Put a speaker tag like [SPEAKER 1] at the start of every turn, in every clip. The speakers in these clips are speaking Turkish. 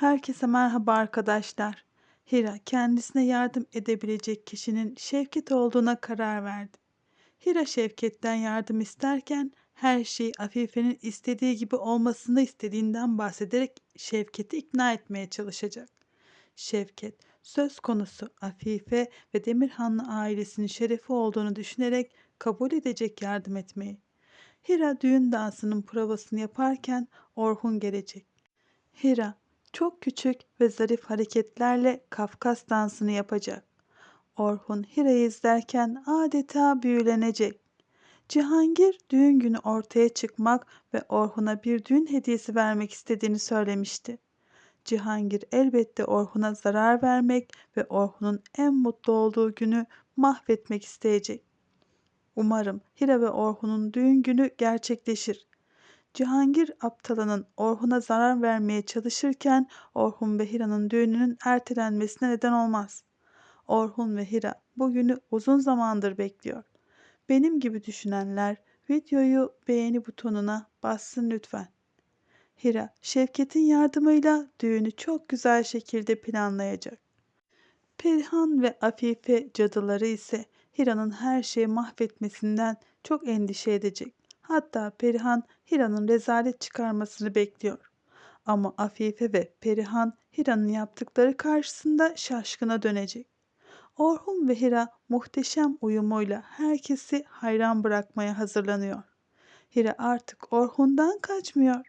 [SPEAKER 1] Herkese merhaba arkadaşlar. Hira kendisine yardım edebilecek kişinin Şevket olduğuna karar verdi. Hira Şevket'ten yardım isterken her şeyi Afife'nin istediği gibi olmasını istediğinden bahsederek Şevket'i ikna etmeye çalışacak. Şevket söz konusu Afife ve Demirhanlı ailesinin şerefi olduğunu düşünerek kabul edecek yardım etmeyi. Hira düğün dansının provasını yaparken Orhun gelecek. Hira çok küçük ve zarif hareketlerle Kafkas dansını yapacak. Orhun Hira'yı izlerken adeta büyülenecek. Cihangir düğün günü ortaya çıkmak ve Orhun'a bir düğün hediyesi vermek istediğini söylemişti. Cihangir elbette Orhun'a zarar vermek ve Orhun'un en mutlu olduğu günü mahvetmek isteyecek. Umarım Hira ve Orhun'un düğün günü gerçekleşir. Cihangir aptalının Orhun'a zarar vermeye çalışırken Orhun ve Hira'nın düğününün ertelenmesine neden olmaz. Orhun ve Hira bugünü uzun zamandır bekliyor. Benim gibi düşünenler videoyu beğeni butonuna bassın lütfen. Hira, Şevket'in yardımıyla düğünü çok güzel şekilde planlayacak. Perihan ve Afife cadıları ise Hira'nın her şeyi mahvetmesinden çok endişe edecek. Hatta Perihan Hira'nın rezalet çıkarmasını bekliyor. Ama Afife ve Perihan Hira'nın yaptıkları karşısında şaşkına dönecek. Orhun ve Hira muhteşem uyumuyla herkesi hayran bırakmaya hazırlanıyor. Hira artık Orhun'dan kaçmıyor.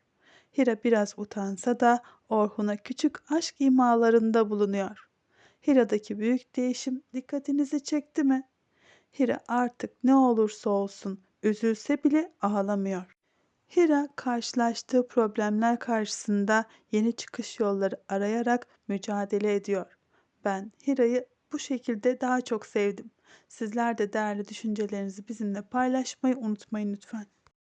[SPEAKER 1] Hira biraz utansa da Orhun'a küçük aşk imalarında bulunuyor. Hira'daki büyük değişim dikkatinizi çekti mi? Hira artık ne olursa olsun üzülse bile ağlamıyor. Hira karşılaştığı problemler karşısında yeni çıkış yolları arayarak mücadele ediyor. Ben Hira'yı bu şekilde daha çok sevdim. Sizler de değerli düşüncelerinizi bizimle paylaşmayı unutmayın lütfen.